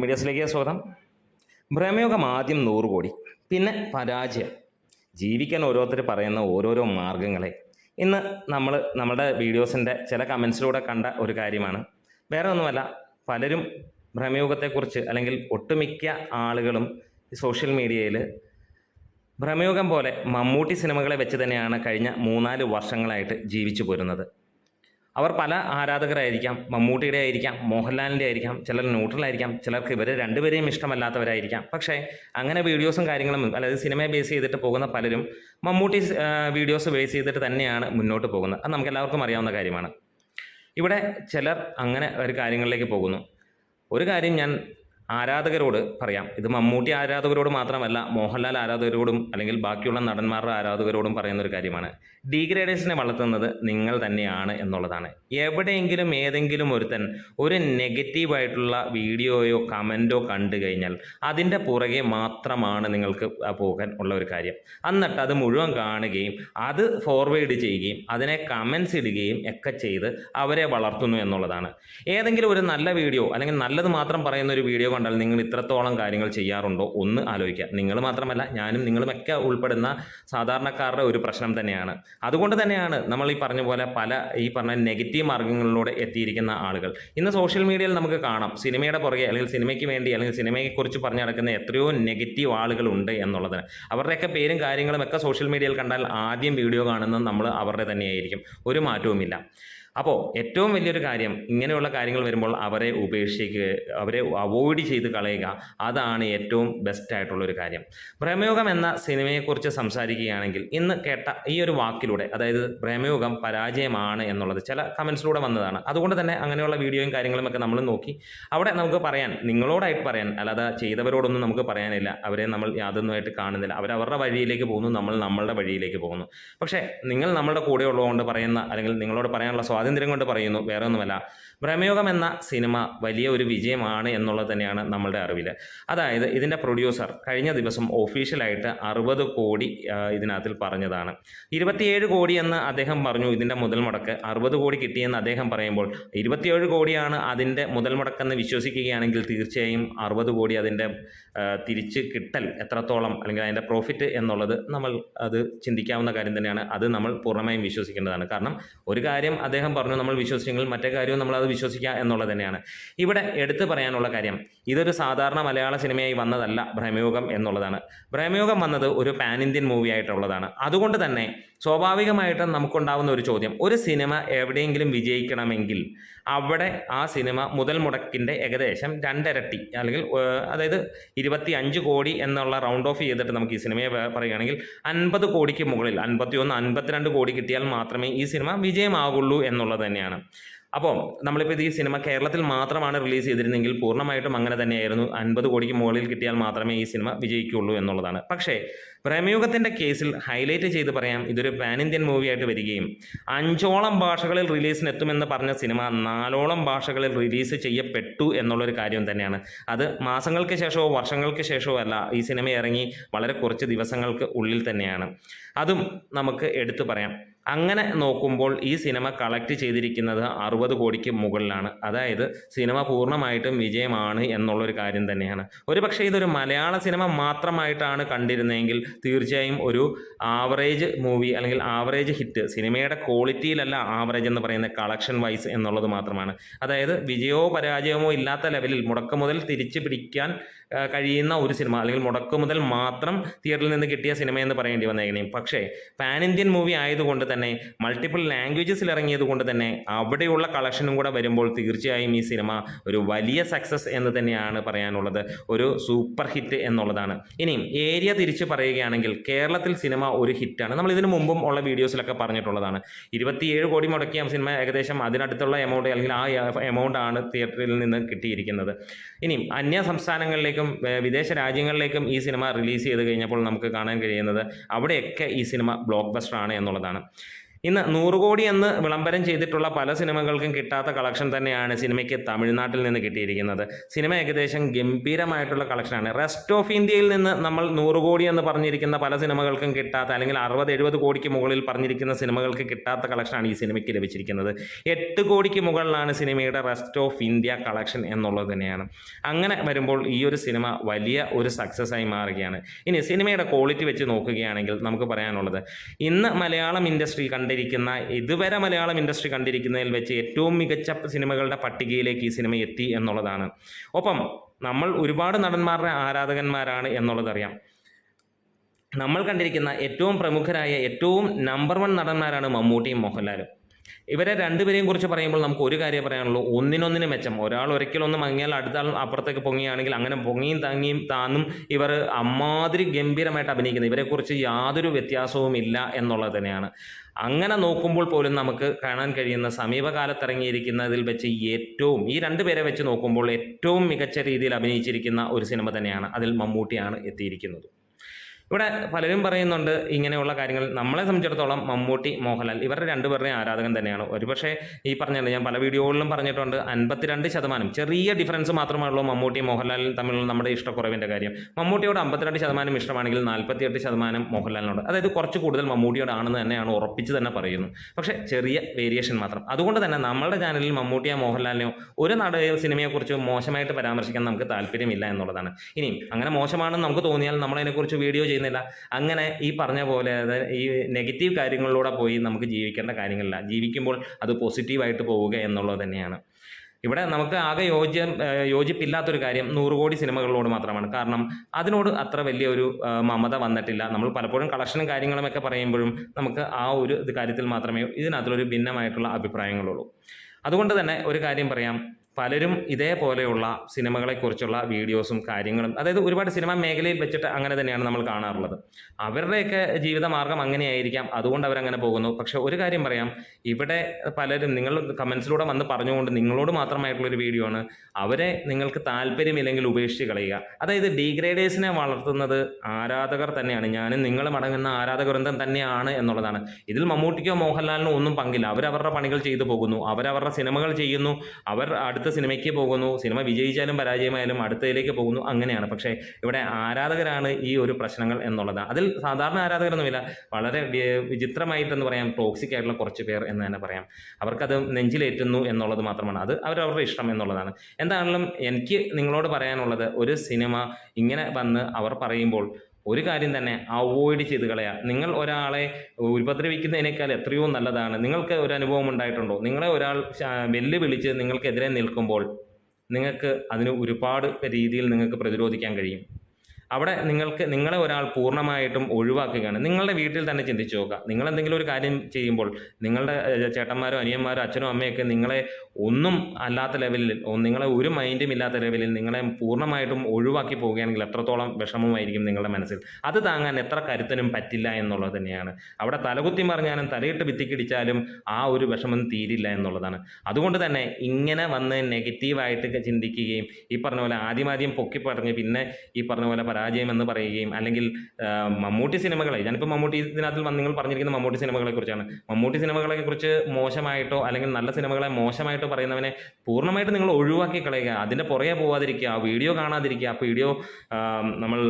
മീഡിയസിലേക്ക് സ്വാഗതം. ഭ്രമയോഗം ആദ്യം നൂറ് കോടി പിന്നെ പരാജയം. ജീവിക്കാൻ ഓരോരുത്തർ പറയുന്ന ഓരോരോ മാർഗങ്ങളെ. ഇന്ന് നമ്മൾ നമ്മുടെ വീഡിയോസിന്റെ ചില കമൻസിലൂടെ കണ്ട ഒരു കാര്യമാണ്. വേറെ ഒന്നുമല്ല പലരും ഭ്രമയോഗത്തെക്കുറിച്ച് അല്ലെങ്കിൽ ഒട്ടുമിക്ക ആളുകളും സോഷ്യൽ മീഡിയയിൽ ഭ്രമയോഗം പോലെ മമ്മൂട്ടി സിനിമകളെ വെച്ച് തന്നെയാണ് കഴിഞ്ഞ മൂന്നാൽ വർഷങ്ങളായിട്ട് ജീവിച്ചു പോരുന്നത്. അവർ പല ആരാധകരായിരിക്കാം മമ്മൂട്ടിയുടെ ആയിരിക്കാം മോഹൻലാലിന്റെ ആയിരിക്കാം ചിലർ ന്യൂട്രലായിരിക്കാം ചിലർക്ക് ഇവർ രണ്ടുപേരെയും ഇഷ്ടമല്ലാത്തവരായിരിക്കാം. പക്ഷേ അങ്ങനെ വീഡിയോസും കാര്യങ്ങളും അതായത് സിനിമയെ ബേസ് ചെയ്തിട്ട് പോകുന്ന പലരും മമ്മൂട്ടി വീഡിയോസ് ബേസ് ചെയ്തിട്ട് തന്നെയാണ് മുന്നോട്ട് പോകുന്നത്. അത് നമുക്ക് എല്ലാവർക്കും അറിയാവുന്ന കാര്യമാണ്. ഇവിടെ ചിലർ അങ്ങനെ ഒരു കാര്യങ്ങളിലേക്ക് പോകുന്നു. ഒരു കാര്യം ഞാൻ ആരാധകരോട് പറയാം. ഇത് മമ്മൂട്ടി ആരാധകരോട് മാത്രമല്ല മോഹൻലാൽ ആരാധകരോടും അല്ലെങ്കിൽ ബാക്കിയുള്ള നടന്മാരുടെ ആരാധകരോടും പറയുന്ന ഒരു കാര്യമാണ്. ഡീഗ്രേഡേഴ്സിനെ വളർത്തുന്നത് നിങ്ങൾ തന്നെയാണ് എന്നുള്ളതാണ്. എവിടെയെങ്കിലും ഏതെങ്കിലും ഒരുത്തൻ ഒരു നെഗറ്റീവായിട്ടുള്ള വീഡിയോയോ കമന്റോ കണ്ടു കഴിഞ്ഞാൽ അതിന്റെ പുറകെ മാത്രമാണ് നിങ്ങൾക്ക് പോകാൻ ഉള്ള ഒരു കാര്യം. എന്നിട്ട് അത് മുഴുവൻ കാണുകയും അത് ഫോർവേഡ് ചെയ്യുകയും അതിനെ കമൻസ് ഇടുകയും ഒക്കെ ചെയ്ത് അവരെ വളർത്തുന്നു എന്നുള്ളതാണ്. ഏതെങ്കിലും ഒരു നല്ല വീഡിയോ അല്ലെങ്കിൽ നല്ലത് മാത്രം പറയുന്ന ഒരു വീഡിയോ കണ്ടാൽ നിങ്ങൾ ഇത്രത്തോളം കാര്യങ്ങൾ ചെയ്യാറുണ്ടോ? ഒന്ന് ആലോചിക്കുക. നിങ്ങൾ മാത്രമല്ല ഞാനും നിങ്ങളുമൊക്കെ ഉൾപ്പെടുന്ന സാധാരണക്കാരുടെ ഒരു പ്രശ്നം തന്നെയാണ്. അതുകൊണ്ട് തന്നെയാണ് നമ്മൾ ഈ പറഞ്ഞ പോലെ പല ഈ പറഞ്ഞ നെഗറ്റീവ് മാർഗങ്ങളിലൂടെ എത്തിയിരിക്കുന്ന ആളുകൾ. ഇന്ന് സോഷ്യൽ മീഡിയയിൽ നമുക്ക് കാണാം. സിനിമയുടെ പുറകെ അല്ലെങ്കിൽ സിനിമയ്ക്ക് വേണ്ടി അല്ലെങ്കിൽ സിനിമയെക്കുറിച്ച് പറഞ്ഞു നടക്കുന്ന എത്രയോ നെഗറ്റീവ് ആളുകളുണ്ട് എന്നുള്ളതിന്. അവരുടെയൊക്കെ പേരും കാര്യങ്ങളും ഒക്കെ സോഷ്യൽ മീഡിയയിൽ കണ്ടാൽ ആദ്യം വീഡിയോ കാണുന്നത് നമ്മൾ അവരുടെ തന്നെയായിരിക്കും. ഒരു മാറ്റവുമില്ല. അപ്പോൾ ഏറ്റവും വലിയൊരു കാര്യം ഇങ്ങനെയുള്ള കാര്യങ്ങൾ വരുമ്പോൾ അവരെ ഉപേക്ഷിക്കുക അവരെ അവോയ്ഡ് ചെയ്ത് കളയുക അതാണ് ഏറ്റവും ബെസ്റ്റ് ആയിട്ടുള്ള ഒരു കാര്യം. പ്രേമയോഗം എന്ന സിനിമയെക്കുറിച്ച് സംസാരിക്കുകയാണെങ്കിൽ ഇന്ന് കേട്ട ഈ ഒരു വാക്കിലൂടെ അതായത് പ്രേമയോഗം പരാജയമാണ് എന്നുള്ളത് ചില കമൻസിലൂടെ വന്നതാണ്. അതുകൊണ്ട് തന്നെ അങ്ങനെയുള്ള വീഡിയോയും കാര്യങ്ങളും ഒക്കെ നമ്മൾ നോക്കി. അവിടെ നമുക്ക് പറയാൻ നിങ്ങളോടായിട്ട് പറയാൻ അല്ലാതെ ചെയ്തവരോടൊന്നും നമുക്ക് പറയാനില്ല. അവരെ നമ്മൾ യാതൊന്നുമായിട്ട് കാണുന്നില്ല. അവർ അവരുടെ വഴിയിലേക്ക് പോകുന്നു നമ്മൾ നമ്മളുടെ വഴിയിലേക്ക് പോകുന്നു. പക്ഷേ നിങ്ങൾ നമ്മളുടെ കൂടെ ഉള്ളതുകൊണ്ട് പറയുന്ന അല്ലെങ്കിൽ നിങ്ങളോട് പറയാനുള്ള സ്വാതന്ത്ര്യം കൊണ്ട് പറയുന്നു വേറെ ഒന്നുമല്ല ഭ്രമയോഗം എന്ന സിനിമ വലിയ ഒരു വിജയമാണ് എന്നുള്ളത് തന്നെയാണ് നമ്മളുടെ അറിവിൽ അതായത് ഇതിന്റെ പ്രൊഡ്യൂസർ കഴിഞ്ഞ ദിവസം ഒഫീഷ്യലായിട്ട് അറുപത് കോടി ഇതിനകത്തിൽ പറഞ്ഞതാണ്. ഇരുപത്തിയേഴ് കോടി എന്ന് അദ്ദേഹം പറഞ്ഞു ഇതിന്റെ മുതൽ മുടക്ക്. അറുപത് കോടി കിട്ടിയെന്ന് അദ്ദേഹം പറയുമ്പോൾ ഇരുപത്തിയേഴ് കോടിയാണ് അതിന്റെ മുതൽ മുടക്കെന്ന് വിശ്വസിക്കുകയാണെങ്കിൽ തീർച്ചയായും അറുപത് കോടി അതിന്റെ തിരിച്ച് കിട്ടൽ എത്രത്തോളം അല്ലെങ്കിൽ അതിന്റെ പ്രോഫിറ്റ് എന്നുള്ളത് നമ്മൾ അത് ചിന്തിക്കാവുന്ന കാര്യം തന്നെയാണ്. അത് നമ്മൾ പൂർണമായും വിശ്വസിക്കേണ്ടതാണ്. കാരണം ഒരു കാര്യം അദ്ദേഹം പറഞ്ഞു നമ്മൾ വിശ്വസിച്ചെങ്കിൽ മറ്റേ കാര്യവും നമ്മൾ അത് വിശ്വസിക്കുക എന്നുള്ളത് തന്നെയാണ്. ഇവിടെ എടുത്തു പറയാനുള്ള കാര്യം ഇതൊരു സാധാരണ മലയാള സിനിമയായി വന്നതല്ല ഭ്രമയോഗം എന്നുള്ളതാണ്. ഭ്രമയോഗം വന്നത് ഒരു പാൻ ഇന്ത്യൻ മൂവി ആയിട്ടുള്ളതാണ്. അതുകൊണ്ട് തന്നെ സ്വാഭാവികമായിട്ടും നമുക്കുണ്ടാവുന്ന ഒരു ചോദ്യം ഒരു സിനിമ എവിടെയെങ്കിലും വിജയിക്കണമെങ്കിൽ അവിടെ ആ സിനിമ മുതൽ മുടക്കിന്റെ ഏകദേശം രണ്ടിരട്ടി അല്ലെങ്കിൽ അതായത് ഇരുപത്തി അഞ്ച് കോടി എന്നുള്ള റൗണ്ട് ഓഫ് ചെയ്തിട്ട് നമുക്ക് ഈ സിനിമയെ പറയുകയാണെങ്കിൽ അൻപത് കോടിക്ക് മുകളിൽ അൻപത്തി ഒന്ന് അൻപത്തിരണ്ട് കോടി കിട്ടിയാൽ മാത്രമേ ഈ സിനിമ വിജയമാകുള്ളൂ എന്നുള്ളത് തന്നെയാണ്. അപ്പോൾ നമ്മളിപ്പോൾ ഈ സിനിമ കേരളത്തിൽ മാത്രമാണ് റിലീസ് ചെയ്തിരുന്നെങ്കിൽ പൂർണമായിട്ടും അങ്ങനെ തന്നെയായിരുന്നു. അൻപത് കോടിക്ക് മുകളിൽ കിട്ടിയാൽ മാത്രമേ ഈ സിനിമ വിജയിക്കുള്ളൂ എന്നുള്ളതാണ്. പക്ഷേ പ്രമേഹത്തിന്റെ കേസിൽ ഹൈലൈറ്റ് ചെയ്ത് പറയാം ഇതൊരു പാൻ ഇന്ത്യൻ മൂവിയായിട്ട് വരികയും അഞ്ചോളം ഭാഷകളിൽ റിലീസിന് എത്തുമെന്ന് പറഞ്ഞ സിനിമ നാലോളം ഭാഷകളിൽ റിലീസ് ചെയ്യപ്പെട്ടു എന്നുള്ളൊരു കാര്യം തന്നെയാണ്. അത് മാസങ്ങൾക്ക് ശേഷമോ വർഷങ്ങൾക്ക് ശേഷമോ അല്ല ഈ സിനിമ ഇറങ്ങി വളരെ കുറച്ച് ദിവസങ്ങൾക്ക് ഉള്ളിൽ തന്നെയാണ്. അതും നമുക്ക് എടുത്തു പറയാം. അങ്ങനെ നോക്കുമ്പോൾ ഈ സിനിമ കളക്ട് ചെയ്തിരിക്കുന്നത് അറുപത് കോടിക്ക് മുകളിലാണ്. അതായത് സിനിമ പൂർണമായിട്ടും വിജയമാണ് എന്നുള്ളൊരു കാര്യം തന്നെയാണ്. ഒരു പക്ഷേ ഇതൊരു മലയാള സിനിമ മാത്രമായിട്ടാണ് കണ്ടിരുന്നതെങ്കിൽ തീർച്ചയായും ഒരു ആവറേജ് മൂവി അല്ലെങ്കിൽ ആവറേജ് ഹിറ്റ് സിനിമയുടെ ക്വാളിറ്റിയിലല്ല ആവറേജ് എന്ന് പറയുന്ന കളക്ഷൻ വൈസ് എന്നുള്ളത് മാത്രമാണ്. അതായത് വിജയമോ പരാജയമോ ഇല്ലാത്ത ലെവലിൽ മുടക്ക് മുതൽ തിരിച്ചു പിടിക്കാൻ കഴിയുന്ന ഒരു സിനിമ അല്ലെങ്കിൽ മുടക്ക് മുതൽ മാത്രം തിയേറ്ററിൽ നിന്ന് കിട്ടിയ സിനിമ എന്ന് പറയേണ്ടി വന്നേക്കണേയും പക്ഷേ പാൻ ഇന്ത്യൻ മൂവി ആയതുകൊണ്ട് തന്നെ മൾട്ടിപ്പിൾ ലാംഗ്വേജസിൽ ഇറങ്ങിയത് കൊണ്ട് തന്നെ അവിടെയുള്ള കളക്ഷനും കൂടെ വരുമ്പോൾ തീർച്ചയായും ഈ സിനിമ ഒരു വലിയ സക്സസ് എന്ന് തന്നെയാണ് പറയാനുള്ളത്. ഒരു സൂപ്പർ ഹിറ്റ് എന്നുള്ളതാണ്. ഇനിയും ഏരിയ തിരിച്ച് പറയുകയാണെങ്കിൽ കേരളത്തിൽ സിനിമ ഒരു ഹിറ്റാണ് നമ്മൾ ഇതിനു മുമ്പും ഉള്ള വീഡിയോസിലൊക്കെ പറഞ്ഞിട്ടുള്ളതാണ്. ഇരുപത്തിയേഴ് കോടി മുടക്കിയ സിനിമ ഏകദേശം അതിനടുത്തുള്ള എമൗണ്ട് അല്ലെങ്കിൽ ആ എമൗണ്ട് ആണ് തിയേറ്ററിൽ നിന്ന് കിട്ടിയിരിക്കുന്നത്. ഇനിയും അന്യ സംസ്ഥാനങ്ങളിലേക്കും വിദേശ രാജ്യങ്ങളിലേക്കും ഈ സിനിമ റിലീസ് ചെയ്ത് കഴിഞ്ഞപ്പോൾ നമുക്ക് കാണാൻ കഴിയുന്നത് അവിടെയൊക്കെ ഈ സിനിമ ബ്ലോക്ക് ബസ്റ്റർ ആണ് എന്നുള്ളതാണ്. ഇന്ന് നൂറ് കോടി എന്ന് വിളംബരം ചെയ്തിട്ടുള്ള പല സിനിമകൾക്കും കിട്ടാത്ത കളക്ഷൻ തന്നെയാണ് സിനിമയ്ക്ക് തമിഴ്നാട്ടിൽ നിന്ന് കിട്ടിയിരിക്കുന്നത്. സിനിമ ഏകദേശം ഗംഭീരമായിട്ടുള്ള കളക്ഷനാണ്. റെസ്റ്റ് ഓഫ് ഇന്ത്യയിൽ നിന്ന് നമ്മൾ നൂറ് കോടി എന്ന് പറഞ്ഞിരിക്കുന്ന പല സിനിമകൾക്കും കിട്ടാത്ത അല്ലെങ്കിൽ അറുപത് എഴുപത് കോടിക്ക് മുകളിൽ പറഞ്ഞിരിക്കുന്ന സിനിമകൾക്ക് കിട്ടാത്ത കളക്ഷനാണ് ഈ സിനിമയ്ക്ക് ലഭിച്ചിരിക്കുന്നത്. എട്ട് കോടിക്ക് മുകളിലാണ് സിനിമയുടെ റെസ്റ്റ് ഓഫ് ഇന്ത്യ കളക്ഷൻ എന്നുള്ളത് തന്നെയാണ്. അങ്ങനെ വരുമ്പോൾ ഈ ഒരു സിനിമ വലിയ ഒരു സക്സസ്സായി മാറുകയാണ്. ഇനി സിനിമയുടെ ക്വാളിറ്റി വെച്ച് നോക്കുകയാണെങ്കിൽ നമുക്ക് പറയാനുള്ളത് ഇന്ന് മലയാളം ഇൻഡസ്ട്രി കണ്ടിരിക്കുന്ന ഇതുവരെ മലയാളം ഇൻഡസ്ട്രി കണ്ടിരിക്കുന്നതിൽ വെച്ച് ഏറ്റവും മികച്ച സിനിമകളുടെ പട്ടികയിലേക്ക് ഈ സിനിമ എത്തി എന്നുള്ളതാണ്. ഒപ്പം നമ്മൾ ഒരുപാട് നടന്മാരുടെ ആരാധകന്മാരാണ് എന്നുള്ളതറിയാം. നമ്മൾ കണ്ടിരിക്കുന്ന ഏറ്റവും പ്രമുഖരായ ഏറ്റവും നമ്പർ വൺ നടന്മാരാണ് മമ്മൂട്ടിയും മോഹൻലാലും. ഇവരെ രണ്ടുപേരെയും കുറിച്ച് പറയുമ്പോൾ നമുക്ക് ഒരു കാര്യം പറയാനുള്ളൂ. ഒന്നിനൊന്നിന് മെച്ചം. ഒരാൾ ഒരിക്കലൊന്ന് മങ്ങിയാൽ അടുത്ത ആൾ അപ്പുറത്തേക്ക് പൊങ്ങിയാണെങ്കിൽ അങ്ങനെ പൊങ്ങിയും താങ്ങിയും താന്നും ഇവർ അമ്മാതിരി ഗംഭീരമായിട്ട് അഭിനയിക്കുന്നത് ഇവരെക്കുറിച്ച് യാതൊരു വ്യത്യാസവും ഇല്ല എന്നുള്ളത് തന്നെയാണ്. അങ്ങനെ നോക്കുമ്പോൾ പോലും നമുക്ക് കാണാൻ കഴിയുന്ന സമീപകാലത്ത് ഇറങ്ങിയിരിക്കുന്നതിൽ വെച്ച് ഏറ്റവും ഈ രണ്ട് പേരെ വെച്ച് നോക്കുമ്പോൾ ഏറ്റവും മികച്ച രീതിയിൽ അഭിനയിച്ചിരിക്കുന്ന ഒരു സിനിമ തന്നെയാണ് അതിൽ മമ്മൂട്ടിയാണ് എത്തിയിരിക്കുന്നത്. ഇവിടെ പലരും പറയുന്നുണ്ട് ഇങ്ങനെയുള്ള കാര്യങ്ങൾ. നമ്മളെ സംബന്ധിച്ചിടത്തോളം മമ്മൂട്ടി മോഹൻലാൽ ഇവരുടെ രണ്ടുപേരുടെയും ആരാധകൻ തന്നെയാണ്. ഒരുപക്ഷെ ഈ പറഞ്ഞത് ഞാൻ പല വീഡിയോകളിലും പറഞ്ഞിട്ടുണ്ട് അൻപത്തിരണ്ട് ശതമാനം ചെറിയ ഡിഫറൻസ് മാത്രമേ ഉള്ളൂ മമ്മൂട്ടി മോഹൻലാലും തമ്മിലുള്ള നമ്മുടെ ഇഷ്ടക്കുറവിന്റെ കാര്യം. മമ്മൂട്ടിയോട് അമ്പത്തിരണ്ട് ശതമാനം ഇഷ്ടമാണെങ്കിൽ നാൽപ്പത്തിയെട്ട് ശതമാനം മോഹൻലാലിനോട് അതായത് കുറച്ച് കൂടുതൽ മമ്മൂട്ടിയോടാണെന്ന് തന്നെയാണ് ഉറപ്പിച്ച് തന്നെ പറയുന്നു. പക്ഷേ ചെറിയ വേരിയേഷൻ മാത്രം. അതുകൊണ്ട് തന്നെ നമ്മളുടെ ചാനലിൽ മമ്മൂട്ടിയോ മോഹൻലാലിനെയോ ഒരു നട സിനിമയെക്കുറിച്ച് മോശമായിട്ട് പരാമർശിക്കാൻ നമുക്ക് താല്പര്യമില്ല എന്നുള്ളതാണ്. ഇനിയും അങ്ങനെ മോശമാണെന്ന് നമുക്ക് തോന്നിയാൽ നമ്മളതിനെക്കുറിച്ച് വീഡിയോ ചെയ്യുന്നില്ല. അങ്ങനെ ഈ പറഞ്ഞ പോലെ ഈ നെഗറ്റീവ് കാര്യങ്ങളിലൂടെ പോയി നമുക്ക് ജീവിക്കേണ്ട കാര്യങ്ങളില്ല. ജീവിക്കുമ്പോൾ അത് പോസിറ്റീവായിട്ട് പോവുക എന്നുള്ളത് തന്നെയാണ്. ഇവിടെ നമുക്ക് ആകെ യോജ്യ യോജിപ്പില്ലാത്തൊരു കാര്യം നൂറ് കോടി സിനിമകളോട് മാത്രമാണ്. കാരണം അതിനോട് അത്ര വലിയ ഒരു മമത വന്നിട്ടില്ല. നമ്മൾ പലപ്പോഴും കളക്ഷനും കാര്യങ്ങളും ഒക്കെ പറയുമ്പോഴും നമുക്ക് ആ ഒരു കാര്യത്തിൽ മാത്രമേ ഇതിനകത്തുള്ളൊരു ഭിന്നമായിട്ടുള്ള അഭിപ്രായങ്ങളുള്ളൂ. അതുകൊണ്ട് തന്നെ ഒരു കാര്യം പറയാം. പലരും ഇതേപോലെയുള്ള സിനിമകളെക്കുറിച്ചുള്ള വീഡിയോസും കാര്യങ്ങളും അതായത് ഒരുപാട് സിനിമാ മേഖലയിൽ വെച്ചിട്ട് അങ്ങനെ തന്നെയാണ് നമ്മൾ കാണാറുള്ളത്. അവരുടെയൊക്കെ ജീവിതമാർഗം അങ്ങനെയായിരിക്കാം അതുകൊണ്ട് അവരങ്ങനെ പോകുന്നു. പക്ഷെ ഒരു കാര്യം പറയാം ഇവിടെ പലരും നിങ്ങൾ കമൻസിലൂടെ വന്ന് പറഞ്ഞുകൊണ്ട് നിങ്ങളോട് മാത്രമായിട്ടുള്ളൊരു വീഡിയോ ആണ്. അവരെ നിങ്ങൾക്ക് താല്പര്യമില്ലെങ്കിൽ ഉപേക്ഷിച്ച് കളയുക. അതായത് ഡീഗ്രേഡേഴ്സിനെ വളർത്തുന്നത് ആരാധകർ തന്നെയാണ്. ഞാനും നിങ്ങളും അടങ്ങുന്ന ആരാധകവൃന്ദം തന്നെയാണ് എന്നുള്ളതാണ്. ഇതിൽ മമ്മൂട്ടിക്കോ മോഹൻലാലിനോ ഒന്നും പങ്കില്ല. അവരവരുടെ പണികൾ ചെയ്തു പോകുന്നു. അവരവരുടെ സിനിമകൾ ചെയ്യുന്നു. അവർ അടുത്ത സിനിമയ്ക്ക് പോകുന്നു സിനിമ വിജയിച്ചാലും പരാജയമായാലും അടുത്തതിലേക്ക് പോകുന്നു അങ്ങനെയാണ്. പക്ഷേ ഇവിടെ ആരാധകരാണ് ഈ ഒരു പ്രശ്നങ്ങൾ എന്നുള്ളത്. അതിൽ സാധാരണ ആരാധകരൊന്നുമില്ല. വളരെ വിചിത്രമായിട്ടെന്ന് പറയാം ടോക്സിക് ആയിട്ടുള്ള കുറച്ച് പേർ എന്ന് തന്നെ പറയാം. അവർക്കത് നെഞ്ചിലേറ്റുന്നു എന്നുള്ളത് മാത്രമാണ്. അത് അവരവരുടെ ഇഷ്ടം എന്നുള്ളതാണ്. എന്താണെങ്കിലും എനിക്ക് നിങ്ങളോട് പറയാനുള്ളത് ഒരു സിനിമ ഇങ്ങനെ വന്ന് അവർ പറയുമ്പോൾ ഒരു കാര്യം തന്നെ അവോയ്ഡ് ചെയ്ത് കളയുക നിങ്ങൾ ഒരാളെ ഉപദ്രവിക്കുന്നതിനേക്കാൾ എത്രയോ നല്ലതാണ്. നിങ്ങൾക്ക് ഒരു അനുഭവം ഉണ്ടായിട്ടുണ്ടോ? നിങ്ങളെ ഒരാൾ വെല്ലുവിളിച്ച് നിങ്ങൾക്കെതിരെ നിൽക്കുമ്പോൾ നിങ്ങൾക്ക് അതിന് ഒരുപാട് രീതിയിൽ നിങ്ങൾക്ക് പ്രതിരോധിക്കാൻ കഴിയും. അവിടെ നിങ്ങൾക്ക് നിങ്ങളെ ഒരാൾ പൂർണമായിട്ടും ഒഴിവാക്കുകയാണ്. നിങ്ങളുടെ വീട്ടിൽ തന്നെ ചിന്തിച്ചു നോക്കുക. നിങ്ങൾ എന്തെങ്കിലും ഒരു കാര്യം ചെയ്യുമ്പോൾ നിങ്ങളുടെ ചേട്ടന്മാരോ അനിയന്മാരോ അച്ഛനോ അമ്മയൊക്കെ നിങ്ങളെ ഒന്നും അല്ലാത്ത ലെവലിൽ നിങ്ങളെ ഒരു മൈൻഡും ഇല്ലാത്ത ലെവലിൽ നിങ്ങളെ പൂർണമായിട്ടും ഒഴിവാക്കി പോവുകയാണെങ്കിൽ എത്രത്തോളം വിഷമമായിരിക്കും നിങ്ങളുടെ മനസ്സിൽ. അത് താങ്ങാൻ എത്ര കരുത്തനും പറ്റില്ല എന്നുള്ളത് തന്നെയാണ്. അവിടെ തലകുത്തി മറിഞ്ഞാലും തലയിട്ട് വിത്തിക്കിടിച്ചാലും ആ ഒരു വിഷമം തീരില്ല എന്നുള്ളതാണ്. അതുകൊണ്ട് തന്നെ ഇങ്ങനെ വന്ന് നെഗറ്റീവായിട്ട് ചിന്തിക്കുകയും ഈ പറഞ്ഞ പോലെ ആദ്യമാദ്യം ആദ്യം പൊക്കി പറഞ്ഞ് പിന്നെ ഈ പറഞ്ഞ പോലെ പരാജയം എന്ന് പറയുകയും അല്ലെങ്കിൽ മമ്മൂട്ടി സിനിമകളെ ഞാനിപ്പോൾ മമ്മൂട്ടി ഇതിനകത്തിൽ നിങ്ങൾ പറഞ്ഞിരിക്കുന്ന മമ്മൂട്ടി സിനിമകളെ കുറിച്ചാണ്. മമ്മൂട്ടി സിനിമകളെ കുറിച്ച് മോശമായിട്ടോ അല്ലെങ്കിൽ നല്ല സിനിമകളെ മോശമായിട്ടോ പറയുന്നവനെ പൂർണമായിട്ട് നിങ്ങൾ ഒഴിവാക്കി കളയുക. അതിന്റെ പുറകെ പോവാതിരിക്കുക ആ വീഡിയോ കാണാതിരിക്കുക ആ വീഡിയോ നമ്മൾ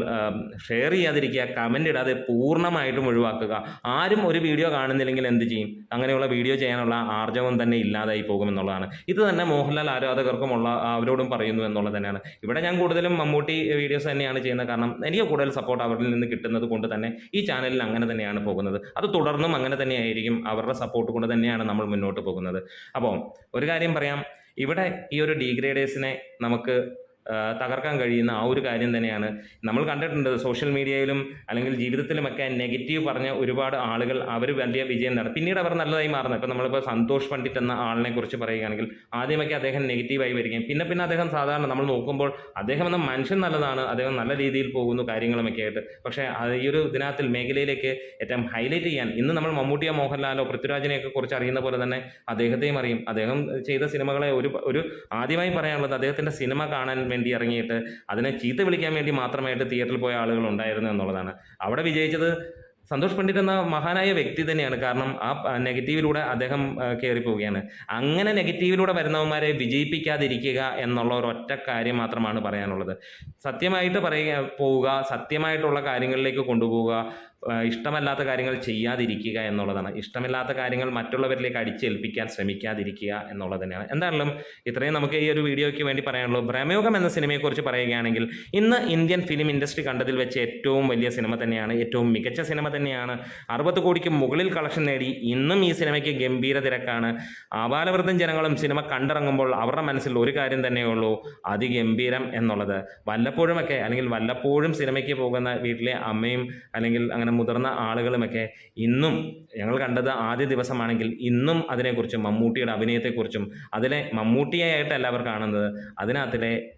ഷെയർ ചെയ്യാതിരിക്കുക കമന്റ് ഇടാതെ പൂർണമായിട്ടും ഒഴിവാക്കുക. ആരും ഒരു വീഡിയോ കാണുന്നില്ലെങ്കിൽ എന്ത് ചെയ്യും? അങ്ങനെയുള്ള വീഡിയോ ചെയ്യാനുള്ള ആർജവം തന്നെ ഇല്ലാതായി പോകുമെന്നുള്ളതാണ് ഇത് തന്നെ മോഹൻലാൽ ആരാധകർക്കുമുള്ള അവരോടും പറയുന്നു എന്നുള്ളത് തന്നെയാണ്. ഇവിടെ ഞാൻ കൂടുതലും മമ്മൂട്ടി വീഡിയോസ് തന്നെയാണ് ചെയ്യുന്നത്. കാരണം എനിക്ക് കൂടുതൽ സപ്പോർട്ട് അവരിൽ നിന്ന് കിട്ടുന്നത് കൊണ്ട് തന്നെ ഈ ചാനലിൽ അങ്ങനെ തന്നെയാണ് പോകുന്നത്. അത് തുടർന്നും അങ്ങനെ തന്നെയായിരിക്കും. അവരുടെ സപ്പോർട്ട് കൊണ്ട് തന്നെയാണ് നമ്മൾ മുന്നോട്ട് പോകുന്നത്. അപ്പോൾ ഒരു കാര്യം പറയാം. ഇവിടെ ഈ ഒരു ഡീഗ്രേഡേഴ്സിനെ നമുക്ക് തകർക്കാൻ കഴിയുന്ന ആ ഒരു കാര്യം തന്നെയാണ്. നമ്മൾ കണ്ടിട്ടുണ്ട് സോഷ്യൽ മീഡിയയിലും അല്ലെങ്കിൽ ജീവിതത്തിലുമൊക്കെ നെഗറ്റീവ് പറഞ്ഞ ഒരുപാട് ആളുകൾ അവർ വലിയ വിജയം നടത്തി പിന്നീട് അവർ നല്ലതായി മാറുന്നത് ഇപ്പം നമ്മളിപ്പോൾ സന്തോഷ് പണ്ഡിറ്റ് എന്ന ആളിനെ കുറിച്ച് പറയുകയാണെങ്കിൽ ആദ്യമൊക്കെ അദ്ദേഹം നെഗറ്റീവായി വരികയും പിന്നെ പിന്നെ അദ്ദേഹം സാധാരണ നമ്മൾ നോക്കുമ്പോൾ അദ്ദേഹം എന്ന മനുഷ്യൻ നല്ലതാണ് അദ്ദേഹം നല്ല രീതിയിൽ പോകുന്നു കാര്യങ്ങളുമൊക്കെ ആയിട്ട്. പക്ഷേ ഈ ഒരു ദിനത്തിൽ മേഖലയിലേക്ക് ഏറ്റവും ഹൈലൈറ്റ് ചെയ്യാൻ ഇന്ന് നമ്മൾ മമ്മൂട്ടിയോ മോഹൻലാലോ പൃഥ്വിരാജിനെയൊക്കെ കുറിച്ച് അറിയുന്ന പോലെ തന്നെ അദ്ദേഹത്തെയും അറിയും. അദ്ദേഹം ചെയ്ത സിനിമകളെ ഒരു ഒരു ആദ്യമായി പറയാനുള്ളത് അദ്ദേഹത്തിന്റെ സിനിമ കാണാൻ വേണ്ടി ഇറങ്ങിയിട്ട് അതിനെ ചീത്ത വിളിക്കാൻ വേണ്ടി മാത്രമായിട്ട് തിയേറ്ററിൽ പോയ ആളുകൾ ഉണ്ടായിരുന്നു എന്നുള്ളതാണ്. അവിടെ വിജയിച്ചത് സന്തോഷ് പണ്ഡിറ്റ് എന്ന മഹാനായ വ്യക്തി തന്നെയാണ്. കാരണം ആ നെഗറ്റീവിലൂടെ അദ്ദേഹം കയറി പോവുകയാണ് അങ്ങനെ നെഗറ്റീവിലൂടെ വരുന്നവന്മാരെ വിജയിപ്പിക്കാതിരിക്കുക എന്നുള്ള ഒരൊറ്റ കാര്യം മാത്രമാണ് പറയാനുള്ളത്. സത്യമായിട്ട് പറയുക പോവുക സത്യമായിട്ടുള്ള കാര്യങ്ങളിലേക്ക് കൊണ്ടുപോവുക ഇഷ്ടമല്ലാത്ത കാര്യങ്ങൾ ചെയ്യാതിരിക്കുക എന്നുള്ളതാണ്. ഇഷ്ടമില്ലാത്ത കാര്യങ്ങൾ മറ്റുള്ളവരിലേക്ക് അടിച്ചേൽപ്പിക്കാൻ ശ്രമിക്കാതിരിക്കുക എന്നുള്ളത് തന്നെയാണ്. എന്തായാലും ഇത്രയും നമുക്ക് ഈ ഒരു വീഡിയോയ്ക്ക് വേണ്ടി പറയാനുള്ളൂ. ഭ്രമയോഗം എന്ന സിനിമയെക്കുറിച്ച് പറയുകയാണെങ്കിൽ ഇന്ന് ഇന്ത്യൻ ഫിലിം ഇൻഡസ്ട്രി കണ്ടതിൽ വെച്ച് ഏറ്റവും വലിയ സിനിമ തന്നെയാണ് ഏറ്റവും മികച്ച സിനിമ തന്നെയാണ്. അറുപത് കോടിക്ക് മുകളിൽ കളക്ഷൻ നേടി ഇന്നും ഈ സിനിമയ്ക്ക് ഗംഭീര തിരക്കാണ്. ആബാലവൃദ്ധം ജനങ്ങളും സിനിമ കണ്ടിറങ്ങുമ്പോൾ അവരുടെ മനസ്സിൽ ഒരു കാര്യം തന്നെയുള്ളൂ അതിഗംഭീരം എന്നുള്ളത്. വല്ലപ്പോഴുമൊക്കെ അല്ലെങ്കിൽ വല്ലപ്പോഴും സിനിമയ്ക്ക് പോകുന്ന വീട്ടിലെ അമ്മയും അല്ലെങ്കിൽ മുതിർന്ന ആളുകളുമൊക്കെ ഇന്നും ഞങ്ങൾ കണ്ടത് ആദ്യ ദിവസമാണെങ്കിൽ ഇന്നും അതിനെക്കുറിച്ചും മമ്മൂട്ടിയുടെ അഭിനയത്തെക്കുറിച്ചും അതിലെ മമ്മൂട്ടിയായിട്ടല്ല അവർ കാണുന്നത്. അതിനകത്തിലെ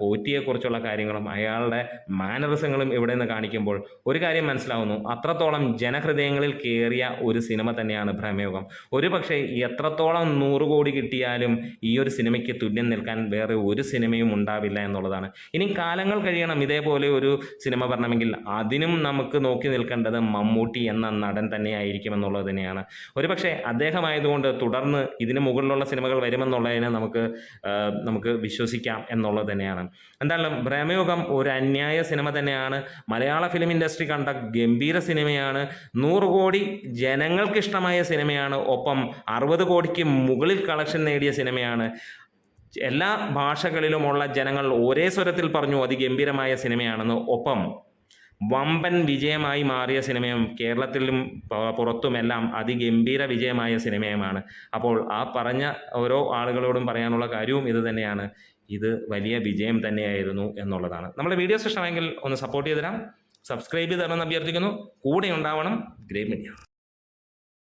പോറ്റിയെക്കുറിച്ചുള്ള കാര്യങ്ങളും അയാളുടെ മാനറിസങ്ങളും ഇവിടെ നിന്ന് കാണിക്കുമ്പോൾ ഒരു കാര്യം മനസ്സിലാവുന്നു. അത്രത്തോളം ജനഹൃദയങ്ങളിൽ കയറിയ ഒരു സിനിമ തന്നെയാണ് ഭ്രമയോഗം. ഒരു പക്ഷേ എത്രത്തോളം നൂറ് കോടി കിട്ടിയാലും ഈ ഒരു സിനിമയ്ക്ക് തുല്യം നിൽക്കാൻ വേറെ ഒരു സിനിമയും ഉണ്ടാവില്ല എന്നുള്ളതാണ്. ഇനി കാലങ്ങൾ കഴിയണം ഇതേപോലെ ഒരു സിനിമ വരണമെങ്കിൽ അതിനും നമുക്ക് നോക്കി നിൽക്കേണ്ടത് മമ്മൂട്ടി എന്ന നടൻ തന്നെയായിരിക്കും എന്നുള്ളത് തന്നെയാണ്. ഒരുപക്ഷെ അദ്ദേഹമായതുകൊണ്ട് തുടർന്ന് ഇതിന് മുകളിലുള്ള സിനിമകൾ വരുമെന്നുള്ളതിനെ നമുക്ക് നമുക്ക് വിശ്വസിക്കാം എന്നുള്ളത് തന്നെയാണ്. എന്തായാലും ഭ്രമയുഗം ഒരു അന്യായ സിനിമ തന്നെയാണ്. മലയാള ഫിലിം ഇൻഡസ്ട്രി കണ്ട ഗംഭീര സിനിമയാണ്. നൂറ് കോടി ജനങ്ങൾക്ക് ഇഷ്ടമായ സിനിമയാണ്. ഒപ്പം അറുപത് കോടിക്ക് മുകളിൽ കളക്ഷൻ നേടിയ സിനിമയാണ്. എല്ലാ ഭാഷകളിലുമുള്ള ജനങ്ങൾ ഒരേ സ്വരത്തിൽ പറഞ്ഞു അതിഗംഭീരമായ സിനിമയാണെന്ന്. ഒപ്പം വമ്പൻ വിജയമായി മാറിയ സിനിമയും കേരളത്തിലും പുറത്തുമെല്ലാം അതിഗംഭീര വിജയമായ സിനിമയുമാണ്. അപ്പോൾ ആ പറഞ്ഞ ഓരോ ആളുകളോടും പറയാനുള്ള കാര്യവും ഇത് തന്നെയാണ്. ഇത് വലിയ വിജയം തന്നെയായിരുന്നു എന്നുള്ളതാണ്. നമ്മുടെ വീഡിയോസ് ഇഷ്ടമെങ്കിൽ ഒന്ന് സപ്പോർട്ട് ചെയ്ത് തരാം സബ്സ്ക്രൈബ് ചെയ്ത് തരണമെന്ന് അഭ്യർത്ഥിക്കുന്നു. കൂടെ ഉണ്ടാവണം ഗ്രേ മീഡിയ